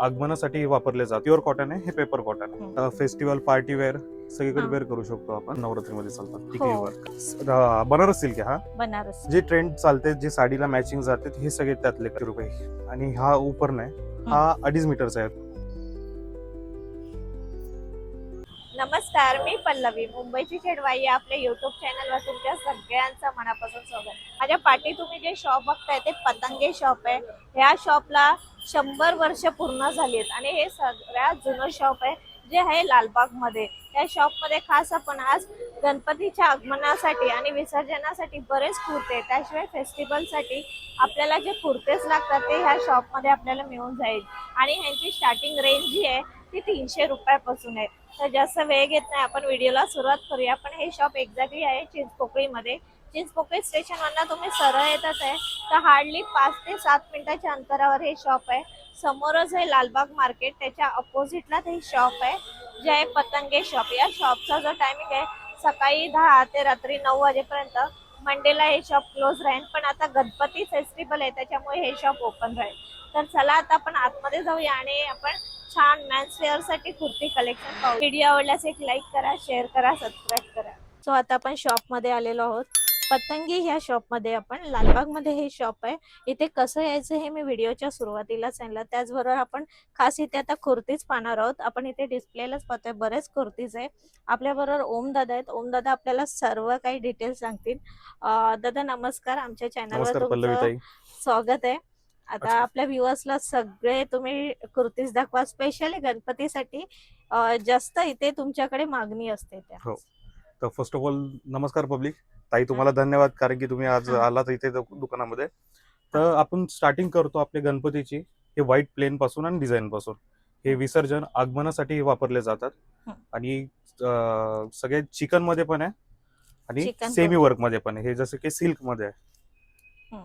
आगमनासाठी वापरले जातात. Pure cotton आहे हे पेपर कॉटन आहे. फेस्टिवल पार्टी वेअर सगळीकडे. वेअर करू शकतो आपण. नवरात्रीमध्ये चालतात टिकली हो. वर्क बनारस सिल्क हा? बनारस. जे ट्रेंड चालते जे साडीला मॅचिंग जाते हे सगळे त्यातले रुपये? आणि हा उपरण आहे हा. अडीच मीटरचा आहे. नमस्कार मी पल्लवी. मुंबईची चेडवाई या आपल्या युट्यूब चॅनलवर तुमच्या सगळ्यांचं मनापासून स्वागत. माझ्या पाठी तुम्ही जे शॉप बघताय ते पतंगे शॉप आहे. ह्या शॉपला शंभर वर्ष पूर्ण झाली आहेत आणि हे सगळ्यात जुनं शॉप आहे जे आहे लालबागमध्ये या शॉपमध्ये खास आपण आज गणपतीच्या आगमनासाठी आणि विसर्जनासाठी बरेच कुर्ते त्याशिवाय फेस्टिवलसाठी आपल्याला जे कुर्तेच लागतात ते ह्या शॉपमध्ये आपल्याला मिळून जाईल. आणि ह्यांची स्टार्टिंग रेंज जी आहे ती तीनशे रुपयापासून आहे. तर जास्त वेळ घेत नाही आपण व्हिडिओला सुरुवात करूया. पण हे शॉप एक्झॅक्टली आहे चिंचपोकळीमध्ये. चिंचपोकळी स्टेशनवरनं तुम्ही सरळ येतच आहे तर हार्डली पाच ते सात मिनिटाच्या अंतरावर हे शॉप आहे. समोरच आहे लालबाग मार्केट त्याच्या अपोजिटला हे शॉप आहे जे आहे पतंगे शॉप या शॉपचा जो टायमिंग आहे सकाळी दहा ते रात्री नऊ वाजेपर्यंत मंडेला हे शॉप क्लोज राहील पण आता गणपती फेस्टिवल आहे त्याच्यामुळे हे शॉप ओपन राहील. तर चला आता आपण आतमध्ये जाऊया आणि आपण छान मॅन्ससाठी कुर्ती कलेक्शन पाहू. व्हिडिओ आवडल्यास एक लाईक करा शेअर करा सबस्क्राईब करा. सो आता आपण शॉपमध्ये आलेलो आहोत. पतंगी ह्या शॉपमध्ये आपण लालबागमध्ये हे शॉप आहे. इथे कसं यायचं हे मी व्हिडिओच्या सुरुवातीला सांगितलं. त्याचबरोबर आपण खास इथे आता कुर्तीच पाहणार आहोत. आपण इथे डिस्प्लेलाच पाहतोय. बरेच कुर्तीज आहे. आपल्या बरोबर ओम दादा आहेत. ओम दादा आपल्याला सर्व काही डिटेल्स सांगतील. दादा नमस्कार. आमच्या चॅनलवर तुमचं स्वागत आहे. आता. आपल्या व्ह्युअर्सला सगळे तुम्ही कुर्तीज दाखवा. स्पेशली गणपतीसाठी. जास्त इथे तुमच्याकडे मागणी असते त्या. हो. तर फर्स्ट ऑफ ऑल नमस्कार पब्लिक ताई तुम्हाला धन्यवाद कारण की तुम्ही आज. आलात इथे दुकानामध्ये. तर आपण स्टार्टिंग करतो आपल्या गणपतीची हे व्हाईट प्लेन पासून आणि डिझाईन पासून. हे विसर्जन आगमनासाठी वापरले जातात. आणि सगळे चिकनमध्ये पण आहे आणि सेमी. वर्कमध्ये पण आहे. हे जसं की सिल्कमध्ये आहे. हं.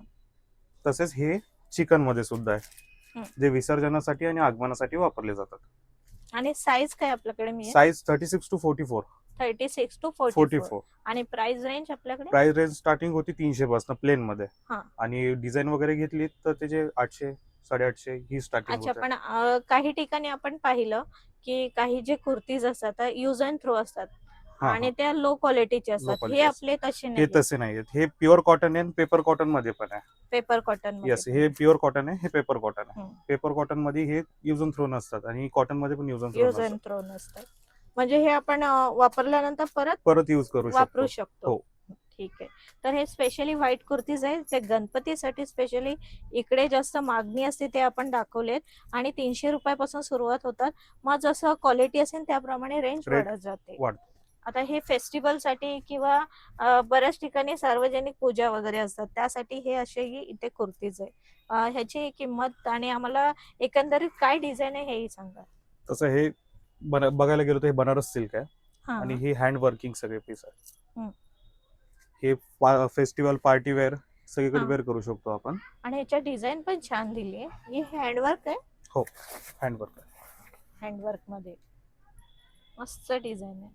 तसेच हे चिकनमध्ये सुद्धा आहे. जे विसर्जनासाठी आणि आगमनासाठी वापरले जातात. आणि साईज काय आपल्याकडे size thirty six to forty four thirty six to forty four. आणि प्राइस रेंज आपल्याकडे? प्राइस रेंज स्टार्टिंग होती तीनशे पासून प्लेन मध्ये. हा. आणि डिझाईन वगैरे घेतली तर त्याचे आठशे साडेआठशे ही स्टार्टिंग अच्छा पण काही ठिकाणी आपण पाहिलं की काही जे कुर्तीज असतात युज अँड थ्रो असतात. आणि. त्या लो क्वालिटीचे असतात. हे. आपले तसे हे नाही तसे नाही हे प्युअर कॉटन आहे पेपर कॉटनमध्ये पण आहे. पेपर कॉटन येस हे प्युअर कॉटन आहे हे पेपर कॉटन आहे. पेपर कॉटनमध्ये हे युज अँड थ्रो नसतात आणि कॉटनमध्ये पण युज अँड थ्रो नसतात. म्हणजे हे आपण वापरल्यानंतर परत परत युज करू वापरू शकतो. हो. ठीक आहे. तर हे स्पेशली व्हाईट कुर्तीज आहेत जे गणपतीसाठी स्पेशली इकडे जास्त मागणी असते ते आपण दाखवलेत आणि तीनशे रुपयापासून सुरुवात होतात. मग जसं क्वालिटी असेल त्याप्रमाणे रेंज वाढत जाते. आता हे फेस्टिवलसाठी किंवा बऱ्याच ठिकाणी सार्वजनिक पूजा वगैरे असतात त्यासाठी हे असेही इथे कुर्तीज आहे ह्याची किंमत आणि आम्हाला एकंदरीत काय डिझाईन आहे हेही सांगा. तसं हे बघायला गेलो तर हे बनारस सिल्क आहे. हा. आणि हे हँड वर्किंग सगळे पीस आहे हं. हे फेस्टिवल पार्टी वेअर सगळीकडे हा. वेअर करू शकतो आपण. आणि ह्याच्या डिझाईन पण छान दिली आहे. ही हँडवर्क आहे? हँड वर्क हँडवर्कमध्ये. मस्त डिझाईन आहे.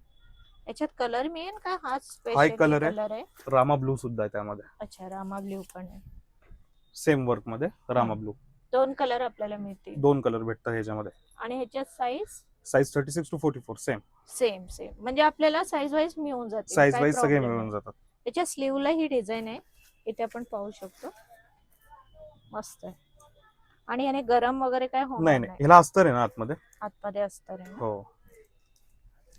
याच्यात कलर मिळेल का? हा हा स्पेशल आहे. कलर आहे. रामा ब्लू सुद्धा आहे त्यामध्ये. अच्छा रामा ब्ल्यू पण आहे. सेम वर्कमध्ये रामा हं. ब्लू दोन कलर आपल्याला मिळतील. दोन कलर भेटतात ह्याच्यामध्ये. आणि ह्याच्यात size size thirty six to forty four same same same म्हणजे आपल्याला साईज वाईज मिळून जाते साईज वाईज सगळे मिळून जातात. त्याच्या स्लीवला ही डिझाईन आहे. इथे आपण पाहू शकतो. मस्त आहे. आणि याने गरम वगैरे काय होणार नाही नाही. नाही. ह्याला अस्तर आहे ना आतमध्ये? आतमध्ये असतं रे ना. हो.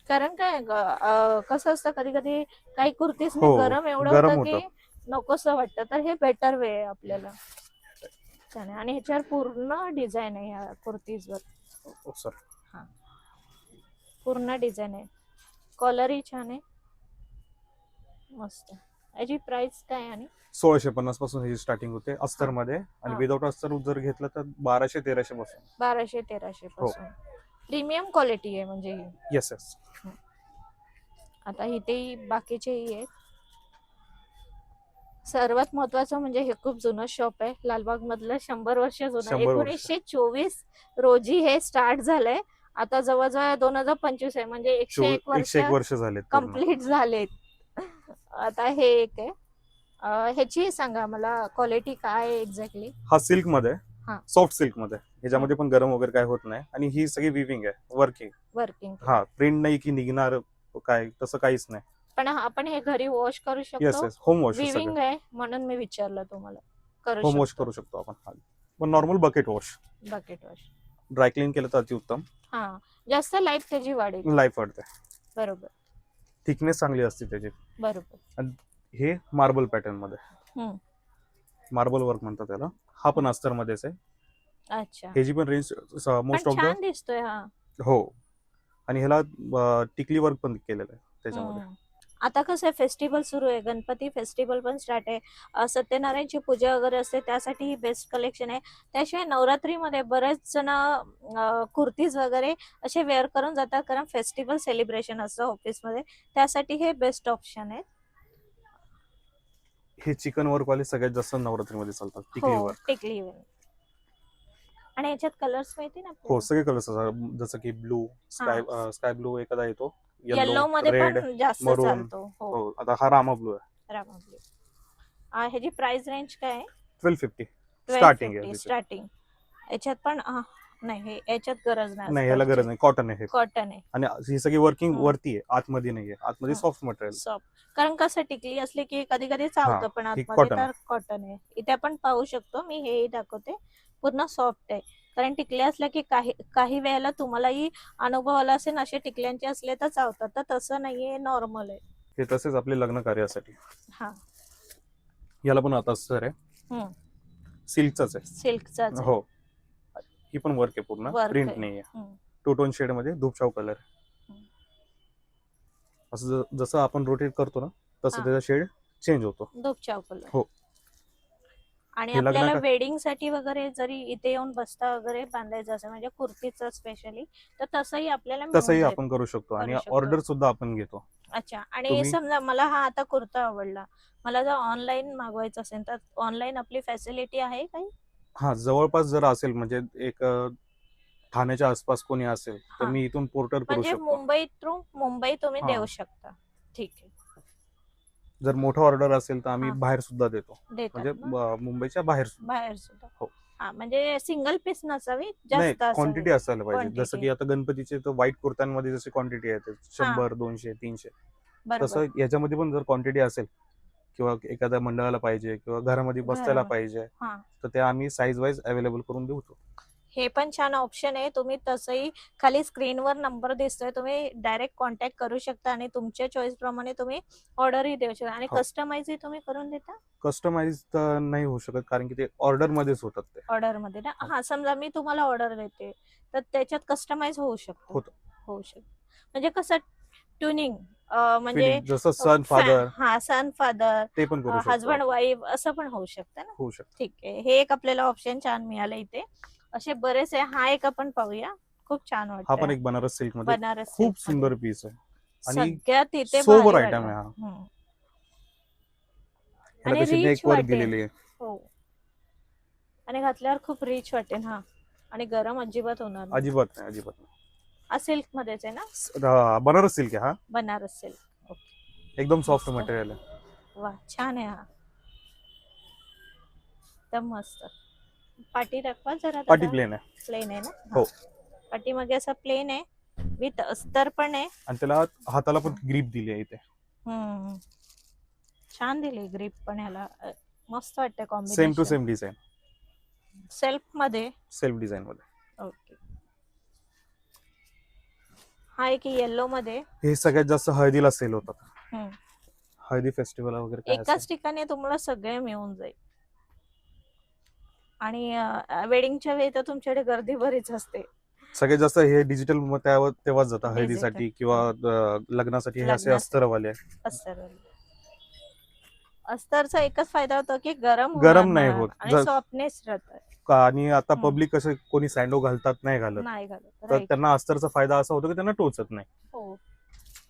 कारण काय ग- अं, कसं असतं कधी कधी काही कुर्तीस हो, गरम एवढं गरम होतं की नकोस वाटतं. तर हे बेटर वे आहे आपल्याला. छान आहे आणि ह्याच्यावर पूर्ण डिझाईन आहे ह्या कुर्तीजवर. हो, सर पूर्ण डिझाईन आहे. कॉलरही छान आहे. मस्त. याची प्राइस काय आणि? सोळाशे पन्नासपासून ह्याची स्टार्टिंग होते अस्तरमध्ये. आणि हा. विदाऊट अस्तर जर घेतलं तर बाराशे तेराशे पासून. बाराशे तेराशे हो. पासून. प्रीमियम क्वालिटी आहे म्हणजे ही. येस येस आता इथे बाकीचेही आहेत. सर्वात महत्वाचं म्हणजे हे खूप जुनं शॉप आहे. लालबाग मधलं शंभर वर्ष जुनं. शंभर वर्ष. एकोणीसशे चोवीस रोजी हे स्टार्ट झालंय. आता जवळजवळ दोन हजार पंचवीस आहे म्हणजे एकशे एक वर्ष एकशे एक वर्ष झाले कंप्लीट झालेत. आता हे एक आहे. अं, ह्याची सांगा मला क्वालिटी काय एक्झॅक्टली हा सिल्कमध्ये. हा. सॉफ्ट सिल्कमध्ये ह्याच्यामध्ये पण गरम वगैरे काय होत नाही. आणि ही सगळी विविंग आहे वर्किंग वर्किंग हा प्रिंट नाही की निघणार काय तसं काहीच नाही. पण हा- आपण हे घरी वॉश करू येस शकतो? येस होम वॉश विविंग आहे म्हणून मी विचारलं तुम्हाला. करू होम वॉश शकतो. करू शकतो आपण हा. पण normal bucket wash bucket wash dry clean केलं तर अतिउत्तम हा जास्त लाईफ त्याची वाढेल. लाईफ वाढते. बरोबर. थिकनेस चांगली असते त्याची. बरोबर. हे मार्बल पॅटर्नमध्ये. हम्म. मार्बल वर्क म्हणतात त्याला. हा पण अस्तर मध्येच आहे. अच्छा. ह्याची पण रेंज पण मोस्ट ऑफ द छान दिसतोय हा. हो. आणि ह्याला अं, टिकली वर्क पण केलेलं आहे त्याच्यामध्ये. हम्म. आता कसं आहे फेस्टिवल सुरू आहे गणपती फेस्टिवल पण स्टार्ट आहे. सत्यनारायणची पूजा वगैरे असते त्यासाठी ही बेस्ट कलेक्शन आहे. त्याशिवाय नवरात्रीमध्ये बरेच जण कुर्तीज वगैरे असे वेअर करून जातात कारण फेस्टिवल सेलिब्रेशन असतं ऑफिसमध्ये त्यासाठी हे बेस्ट ऑप्शन आहे. हे चिकन वर्क वाले सगळ्यात जास्त नवरात्रीमध्ये चालतात टिकली हो वर्क टिकली वर्क. आणि याच्यात कलर्स माहिती ना हो सगळे कलर्स जसं की ब्लू स्काय स्काय ब्लू एखादा येतो येलो मध्ये रेड पण जास्त maroon. चालतो. हो. हो आता हा रामा ब्लू आहे. रामाबली. आ, ह्याची प्राइस रेंज काय आहे? ट्वेल्व फिफ्टी स्टार्टिंग आहे. स्टार्टिंग याच्यात पण आ, नाही हे याच्यात गरज नाही नाही ह्याला गरज नाही. कॉटन आहे हे. कॉटन आहे. आणि ही सगळी वर्किंग हम्म. वरती आहे. आतमध्ये नाहीये. आतमध्ये हा. सॉफ्ट मटेरियल सॉफ्ट कारण कसं टिकली असली की कधी कधी चालतं हा, पण ही आतमध्ये cotton तर कॉटन आहे. इथे आपण पाहू शकतो. मी हेही दाखवते. पूर्ण सॉफ्ट आहे. कारण टिकले असल्या की काही काही वेळेला तुम्हालाही अनुभव आला असेल असे टिकल्यांचे असले तर चावतात तर तसं नाहीये नॉर्मल आहे. हे तसेच आपले लग्न कार्यासाठी. हा. याला पण आता सर आहे. सिल्कचाच आहे. सिल्कचा हो. ही पण वर्क आहे पूर्ण. प्रिंट आहे. नाहीये. हम्म. टू टोन शेडमध्ये धूपशाव कलर. असं जसं आपण रोटेट करतो ना तसं. त्याचा शेड चेंज होतो. धूपचाव कलर हो. आणि हे आपल्याला वेडिंगसाठी वगैरे जरी इथे येऊन बसता वगैरे बांधायचं असेल म्हणजे कुर्तीचं स्पेशली तर तसंही आपल्याला मिळून तसंही जाईल. आपण करू शकतो आणि करू शकतो. ऑर्डर सुद्धा आपण घेतो अच्छा आणि तुम्ही- समजा मला हा आता कुर्ता आवडला मला जर ऑनलाईन मागवायचं असेल तर ऑनलाईन आपली फॅसिलिटी आहे काही हा जवळपास जर असेल म्हणजे एक अं, ठाण्याच्या आसपास कोणी असेल तर हा. मी इथून पोर्टर करू म्हणजे शकतो मुंबई थ्रू मुंबई तुम्ही हा. देऊ शकता ठीक आहे जर मोठं ऑर्डर असेल तर आम्ही हा. बाहेर सुद्धा देतो देतात म्हणजे ना? मुंबईच्या बाहेर सुद्धा बाहेर सुद्धा हो. हा म्हणजे सिंगल पीस नसावी नाही जास्त असावी. क्वांटिटी असायला पाहिजे Quantity. जसं की आता गणपतीचे तर व्हाईट कुर्त्यांमध्ये जशी क्वांटिटी आहे शंभर दोनशे तीनशे बरोबर तसं याच्यामध्ये पण जर क्वांटिटी असेल किंवा एखाद्या मंडळाला पाहिजे किंवा घरामध्ये घरामध्ये. पाहिजे हा. तर ते आम्ही साईज वाईज अवेलेबल करून देतो हे पण छान ऑप्शन आहे. तुम्ही तसंही खाली स्क्रीनवर नंबर दिसतोय तुम्ही डायरेक्ट कॉन्टॅक्ट करू शकता आणि तुमच्या चॉईस प्रमाणे तुम्ही ऑर्डरही देऊ शकता. आणि हो. कस्टमाइजही तुम्ही करून देता? कस्टमाइज तर नाही होऊ शकत कारण की ते ऑर्डर मध्येच होतात ते. ऑर्डरमध्ये ना? हो. हा समजा मी तुम्हाला ऑर्डर देते तर त्याच्यात कस्टमाइज होऊ शकतो. होतं. होऊ शकतो. म्हणजे कसं ट्युनिंग म्हणजे Feeling जसं सन फादर हा सन फादर ते पण करू हजबंड वाईफ असं पण होऊ शकतं ना? होऊ शकतं. ठीक आहे. हे एक आपल्याला ऑप्शन छान मिळालं इथे. असे बरेच आहे हा एक आपण पाहूया. खूप छान हा पण वाटतं एक बनारस सिल्कमध्ये बनारस खूप silk. सुंदर पीस आहे. आणि सगळ्यात इथे सोबर भारी आयटम वाटलं. आहे हा. हम्म. ह्याला आणि कशी rich नेक वर वाटेल. दिलेली आहे. हो. आणि घातल्यावर खूप रिच वाटेल हा. आणि गरम अजिबात होणार नाही. अजिबात नाही अजिबात नाही. हा सिल्क मध्येच आहे ना? स- बनारस सिल्क आहे हा. बनारस सिल्क. एकदम सॉफ्ट. मटेरियल आहे. वा छान आहे हा. एकदम मस्त. पाटी दाखवा जरा पाटी प्लेन आहे. प्लेन आहे ना? हो. पाटी मागे असं प्लेन आहे. विथ अस्तर पण आहे. आणि त्याला हाताला पण ग्रीप दिली आहे इथे. हम्म. छान दिली ग्रीप पण ह्याला. अ, मस्त वाटतं same to combination same design सेल्फमध्ये? Self design मध्ये. ओके हा एक येलो मध्ये. हे सगळ्यात जास्त हळदीला सेल होतात. हम्म. हळदी फेस्टिवल वगैरे काय एकाच. ठिकाणी तुम्हाला सगळे मिळून जाईल. आणि वेडिंगच्या वेळी तर तुमच्याकडे गर्दी बरीच असते सगळ्यात जास्त हे डिजिटल त्यावर तेव्हाच जातं. हळदीसाठी किंवा लग्नासाठी हे असे. अस्तरवाले अस्तर अस्तरचा एकच फायदा होतो की गरम गरम नाही होत. आणि सॉफ्टनेस राहत का- आणि आता. पब्लिक कसं कोणी सँडो घालतात नाही घालत नाही घालत तर. त्यांना अस्तरचा फायदा असा होतो की त्यांना टोचत नाही हो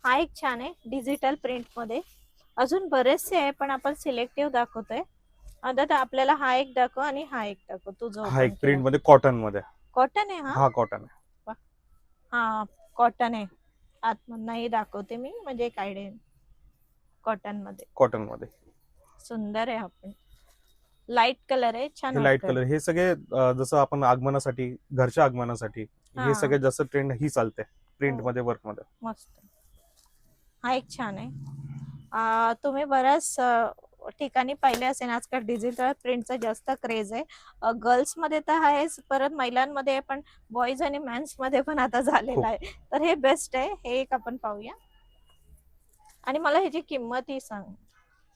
हा एक छान आहे डिजिटल प्रिंटमध्ये अजून बरेचसे आहे पण आपण सिलेक्टिव्ह दाखवतोय आता आपल्याला हा एक दाखव आणि हा एक दाखव. तू जो हा एक प्रिंटमध्ये कॉटनमध्ये. कॉटन आहे हा? हा कॉटन आहे. हा कॉटन आहे. आतमधनही दाखवते मी म्हणजे एक आयडिया कॉटनमध्ये. कॉटनमध्ये. सुंदर आहे हा पण लाइट कलर आहे छान हे लाइट वाटतंय. कलर हे सगळे अं, जसं आपण आगमनासाठी घरच्या आगमनासाठी हा. हे. सगळे जास्त ट्रेंड ही चालते प्रिंट हो. मध्ये वर्कमध्ये. मस्त. हा एक छान आहे. आ, तुम्ही बऱ्याच अ, ठिकाणी पाहिले असेल. आजकाल डिजिटल प्रिंटचा जास्त क्रेज आहे. गर्ल्समध्ये तर आहेच परत महिलांमध्ये पण बॉईज आणि मेन्समध्ये पण आता हो. झालेलं आहे. तर हे बेस्ट आहे. हे एक आपण पाहूया. आणि मला ह्याची किंमत ही सांग.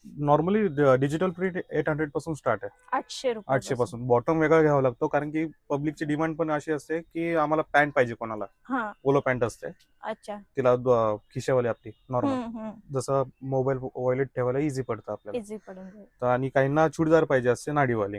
नॉर्मली डिजिटल प्रिंट एट हंड्रेडपासून स्टार्ट आहे. आठशे रुपये आठशे पासून. बॉटम वेगळा घ्यावा लागतो कारण की पब्लिकची डिमांड पण अशी असते की आम्हाला पॅन्ट पाहिजे कोणाला. हा. पोलो पॅन्ट असते. अच्छा. तिला द- खिशावाली आपली नॉर्मल हम्म हम्म. जसं मोबाईल वॉलेट ठेवायला इझी पडतं आपल्याला. इझी पडून जाईल. तर आणि काहींना चुडीदार पाहिजे असते नाडीवाली.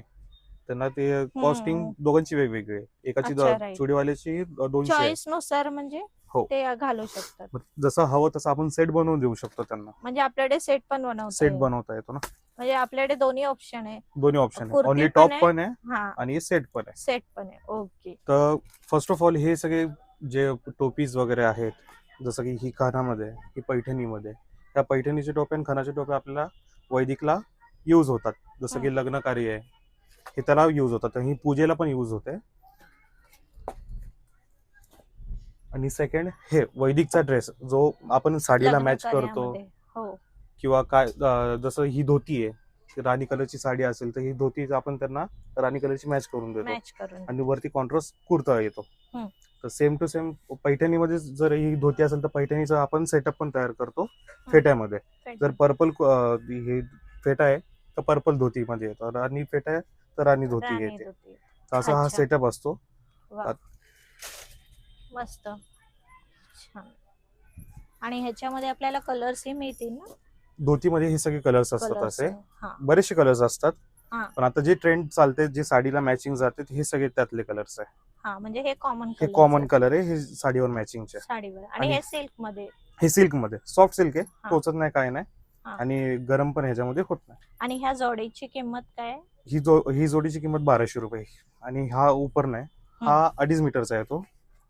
त्यांना ते कॉस्टिंग दोघांची वेगवेगळी आहे. एकाची अच्छा, द- right. चुडीवाल्याची दोनशे आहे. चॉईसनुसार म्हणजे हो. ते घालू शकतात मग जसं हवं तसं आपण सेट बनवून देऊ शकतो त्यांना म्हणजे आपल्याकडे सेट पण बनवता सेट. बनवता येतो ना म्हणजे आपल्याकडे दोन्ही ऑप्शन आहे दोन्ही ऑप्शन आहे कुर्ती ओनली पण टॉप आहे. पण आहे हा आणि सेट पण आहे सेट पण आहे ओके तर फर्स्ट ऑफ ऑल हे सगळे जे टोपीज वगैरे आहेत जसं की ही खानामध्ये ही पैठणीमध्ये त्या पैठणीचे टोपे आणि खानाचे टोपे आपल्याला वैदिकला यूज होतात जसं की. लग्न कार्य आहे हे त्याला यूज होतात आणि ही पूजेला पण यूज होते. आणि सेकंड हे वैदिकचा ड्रेस जो आपण साडीला मॅच करतो. हो. किंवा काय जसं ही धोती आहे राणी कलरची साडी असेल तर ही धोती आपण त्यांना राणी कलरची मॅच करून देतो. आणि वरती कॉन्ट्रास्ट कुर्ता येतो. तर सेम टू सेम पैठणीमध्ये जर ही धोती असेल तर पैठणीचा आपण सेटअप पण तयार करतो फेट्यामध्ये. जर पर्पल हे फेटा आहे तर पर्पल धोतीमध्ये येतो. आणि फेटा आहे तर राणी धोती राणी येते धोती. तर असा हा अच्छा. सेटअप असतो. वा. मस्त. छान. आणि ह्याच्यामध्ये आपल्याला कलर्स ही मिळतील ना? धोतीमध्ये हे सगळे कलर्स असतात कलर्स असे. हा. बरेचसे कलर्स असतात. हा. पण आता जे ट्रेंड चालते जे साडीला मॅचिंग जाते हे सगळे त्यातले कलर्स आहे. हा म्हणजे हे कॉमन हे कॉमन कलर आहे. हे साडीवर मॅचिंगचे साडीवर. आणि आणि- हे सिल्कमध्ये हे सिल्कमध्ये सॉफ्ट सिल्क आहे. हा. टोचत नाही काय नाही. हा. आणि गरम पण ह्याच्यामध्ये होत नाही. आणि ह्या जोडीची किंमत काय? आहे? ही जो ही जोडीची किंमत बाराशे रुपये. आणि हा उपर नाही हा. अडीच मीटरचा आहे तो.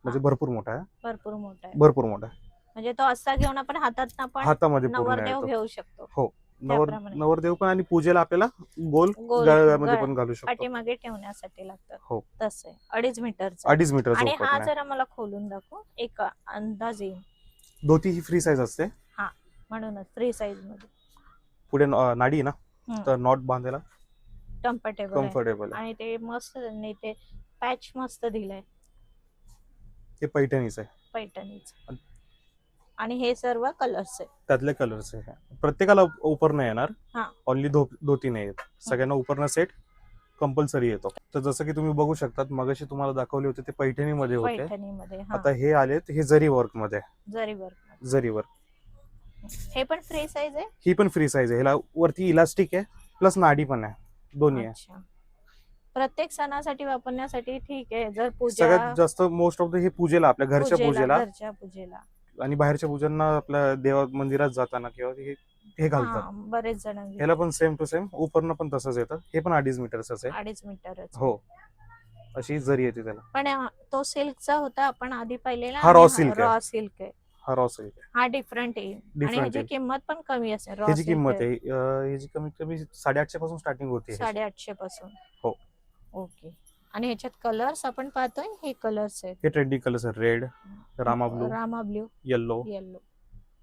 म्हणजे भरपूर मोठा आहे. भरपूर मोठा आहे. भरपूर मोठा आहे. म्हणजे तो असा घेऊन आपण हातात आपण हातामध्ये पूर्ण नवरदेव घेऊ शकतो. हो. नवर त्याप्रमाणे. नवरदेव पण आणि पूजेला आपल्याला गोल गोल गळ्यामध्ये गळा- पण घालू शकतो. पाठीमागे ठेवण्यासाठी लागतं हो. तसं आहे. अडीच मीटरचं अडीच मीटरचा आणि हा जरा मला खोलून दाखव. एक अंदाज येईल. धोती ही फ्री साईज असते. म्हणूनच फ्री साईजमध्ये. पुढे न- नाडी आहे ना हम्म. तर नॉट बांधायला. कम्फर्टेबल आहे. कम्फर्टेबल आहे. आणि ते मस्त त्यांनी ते पॅच मस्त दिलंय. हे पैठणीच आहे. पैठणीच. आणि हे सर्व कलर्स आहे त्यातले कलर्स आहे. प्रत्येकाला उपर नाही येणार. हा. ओनली धोती नाही येत. सगळ्यांना उपरनं सेट कंपल्सरी येतो. तर जसं की तुम्ही बघू शकतात मगाशी तुम्हाला दाखवले होते ते पैठणीमध्ये होते. पैठणीमध्ये हा. आता हे आलेत हे जरी वर्कमध्ये. जरी वर्क जरी वर्क हे पण फ्री साईज आहे? ही पण फ्री साईज आहे. ह्याला वरती इलास्टिक आहे प्लस नाडी पण आहे. दोन्ही आहे. अच्छा. प्रत्येक सणासाठी वापरण्यासाठी ठीक आहे जर सगळ्यात पूजा जास्त मोस्ट ऑफ द हे पूजेला आपल्या घरच्या पूजेला घरच्या पूजेला. आणि बाहेरच्या पूजांना आपल्या देवा मंदिरात जाताना किंवा हे हे घालतात. हा, बरेच जण घेतात. ह्याला पण सेम टू सेम उपरनं पण तसंच येतं. हे पण अडीच मीटरच आहे. अडीच मीटरच हो. अशी जरी येते त्याला. पण तो सिल्कचा होता आपण आधी पाहिलेला हा raw silk आहे. रॉ सिल्क आहे. हा रॉ सिल्क आहे. हा डिफरंट आहे. आणि ह्याची. किंमत पण कमी असेल raw ह्याची किंमत आहे अं, ह्याची कमीत कमी साडेआठशे पासून स्टार्टिंग होते ह्याची. साडेआठशे पासून. हो. ओके. आणि ह्याच्यात कलर्स आपण पाहतोय हे कलर्स आहेत. हे ट्रेंडिंग कलर्स आहेत. Red Rama blue Rama blue yellow yellow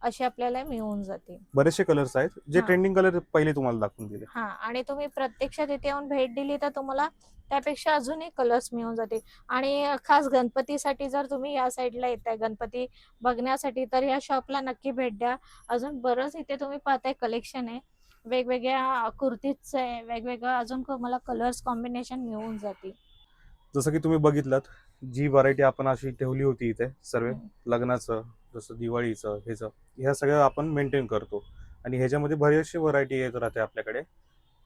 असे आपल्याला मिळून जाते. बरेचसे कलर्स आहेत जे हा. ट्रेंडिंग कलर पहिले तुम्हाला दाखवून दिले. हा आणि तुम्ही प्रत्यक्षात इथे येऊन भेट दिली तर तुम्हाला त्यापेक्षा अजूनही कलर्स मिळून जाते. आणि खास गणपतीसाठी जर तुम्ही या साईडला येताय गणपती बघण्यासाठी तर या शॉपला नक्की भेट द्या. अजून बरंच इथे तुम्ही पाहताय कलेक्शन आहे. वेगवेगळ्या कुर्तीचं आहे वेगवेगळं अजून मला कलर्स कॉम्बिनेशन मिळून जातील जसं की तुम्ही बघितलात जी व्हरायटी आपण अशी ठेवली होती इथे सर्व लग्नाचं जसं दिवाळीचं ह्याचं ह्या सगळं आपण मेंटेन करतो. आणि ह्याच्यामध्ये बरेचसे व्हरायटी येत राहते आपल्याकडे.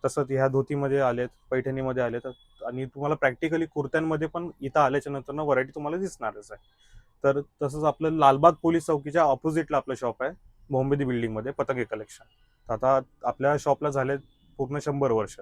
तसंच ह्या धोतीमध्ये आलेत पैठणीमध्ये आलेत. आणि तुम्हाला प्रॅक्टिकली कुर्त्यांमध्ये पण इथं आल्याच्यानंतर व्हरायटी तुम्हाला दिसणारच आहे. तर तसंच आपलं लालबाग पोलीस चौकीच्या ऑपोजिटला आपलं शॉप आहे बॉम्बेदी बिल्डिंगमध्ये पतंगे कलेक्शन आता आपल्या शॉपला झाले पूर्ण शंभर वर्ष.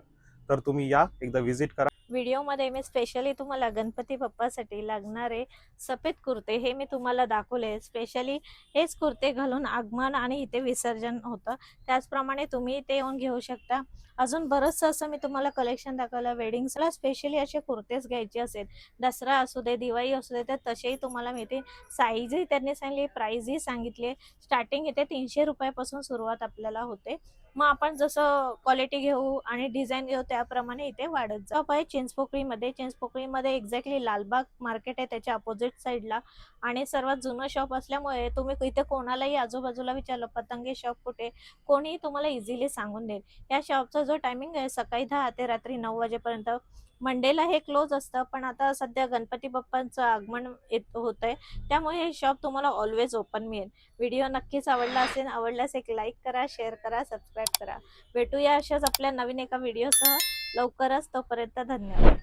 तर तुम्ही या एकदा व्हिजिट करा. व्हिडिओमध्ये मी स्पेशली तुम्हाला गणपती बाप्पासाठी लागणारे सफेद कुर्ते हे मी तुम्हाला दाखवले स्पेशली हेच कुर्ते घालून आगमन आणि इथे विसर्जन होतं. त्याचप्रमाणे तुम्ही ते येऊन घेऊ शकता. अजून बरंचसं असं मी तुम्हाला कलेक्शन दाखवलं वेडिंग्सला स्पेशली असे कुर्तेच घ्यायचे असेल. दसरा असू दे दिवाळी असू दे तर तसेही तुम्हाला मिळते साईजही त्यांनी सांगितली प्राईजही सांगितली स्टार्टिंग इथे तीनशे रुपयापासून सुरुवात आपल्याला होते. मग आपण जसं क्वालिटी घेऊ आणि डिझाईन घेऊ त्याप्रमाणे इथे वाढत जाऊ. आहे चिंचपोकळीमध्ये चिंचपोकळीमध्ये एक्झॅक्टली लालबाग मार्केट आहे त्याच्या अपोजिट साईडला आणि सर्वात जुनं शॉप असल्यामुळे तुम्ही इथे कोणालाही आजूबाजूला विचारलं पतंगे शॉप कुठे? कोणीही तुम्हाला इझिली सांगून देईल. या शॉपचा जो टायमिंग आहे सकाळी दहा ते रात्री नऊ वाजेपर्यंत मंडेला हे क्लोज असतं पण आता सध्या गणपती बाप्पांचं आगमन येत होत आहे त्यामुळे हे शॉप तुम्हाला ऑलवेज ओपन मिळेल. व्हिडिओ नक्कीच आवडला असेल आवडल्यास एक लाईक करा शेअर करा सबस्क्राईब करा. भेटूया अशाच आपल्या नवीन एका व्हिडिओसह. लवकरच तोपर्यंत धन्यवाद.